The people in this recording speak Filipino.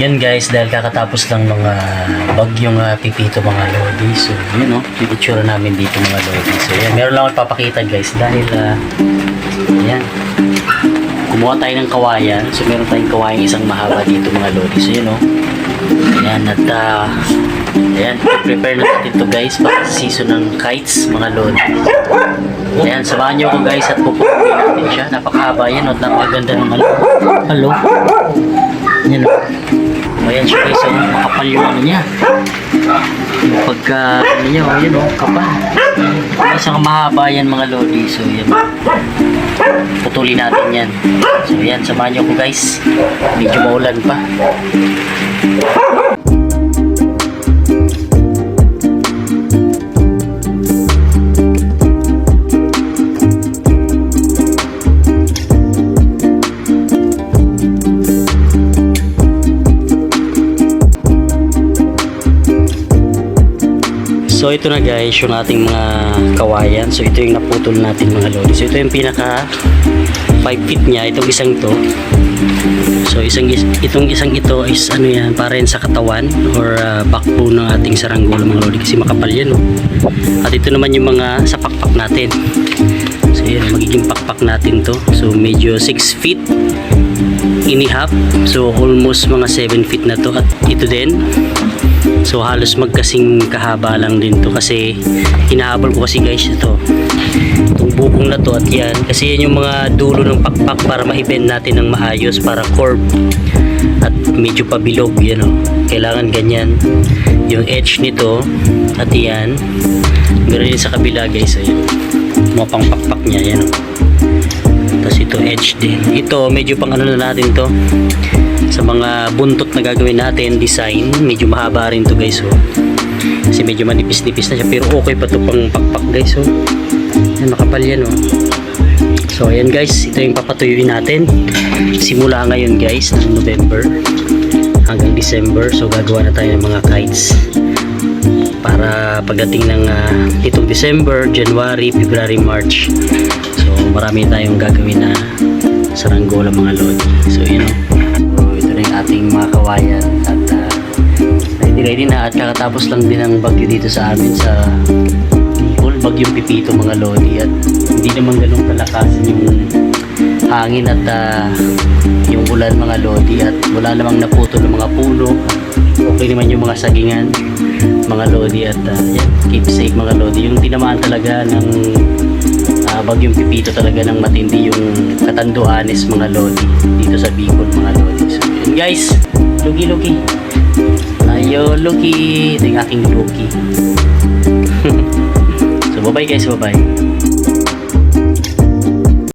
Yan guys, dahil kakatapos lang ng ah, bagyong uh, pipito mga lodi. So, yun no, yung itsura namin dito mga lodi. So, yan, meron lang ako ipapakita guys dahil, ah, yan, kumuha tayo ng kawayan. So, meron tayong kawayan isang mahaba dito mga lodi. So, yun no, yan, at, ah, ayan, prepare na natin to guys para sa season ng kites mga lodi. Ayan, samahan niyo ako guys at pupunin natin siya. Napakahaba yan at napakaganda ng ano. Hello. Yan o. Ayan siya guys, oh, makapal yung ano niya. Yung pagka, ano niya, oh, yan o, kapal. Isang mahaba yan mga lodi, so yan. Putulin natin yan. So yan, samahan niyo ako guys. Medyo maulan pa. So ito na guys, yung ating mga kawayan. So ito yung naputol natin mga lodi. So ito yung pinaka 5 feet niya, itong isang to. So isang is- itong isang ito is ano yan, para yan sa katawan or uh, backbone ng ating saranggola mga lodi kasi makapal yan. Oh. At ito naman yung mga sa pakpak natin. So yan, magiging pakpak natin to. So medyo 6 feet in a half. So almost mga 7 feet na to. At ito din, So halos magkasing kahaba lang din to kasi hinahabol ko kasi guys ito. Itong bubong na to at yan kasi yan yung mga dulo ng pakpak para ma-bend natin ng maayos para curve at medyo pabilog yan oh. Kailangan ganyan yung edge nito at yan. Meron din sa kabila guys ayun. Mga pang pakpak niya yan oh. Tapos ito edge din. Ito medyo pang ano na natin to sa mga buntot na gagawin natin design medyo mahaba rin to guys oh. kasi medyo manipis-nipis na siya pero okay pa to pang pakpak guys oh. yan makapal yan oh. so ayan guys ito yung papatuyuin natin simula ngayon guys ng November hanggang December so gagawa na tayo ng mga kites para pagdating ng uh, itong December, January, February, March so marami tayong gagawin na saranggola mga lodi so yun oh. Ready ready na at kakatapos lang din ang bagyo dito sa amin sa Bicol, bagyong pipito mga lodi at hindi naman ganun kalakasan yung hangin at uh, yung ulan mga lodi at wala namang naputol ng mga puno. Okay naman yung mga sagingan mga lodi at uh, yan, keep safe mga lodi. Yung tinamaan talaga ng uh, bagyong pipito talaga ng matindi yung katanduanes mga lodi dito sa Bicol mga lodi. So guys lugi lugi ayo lugi ito yung aking lugi so bye bye guys bye bye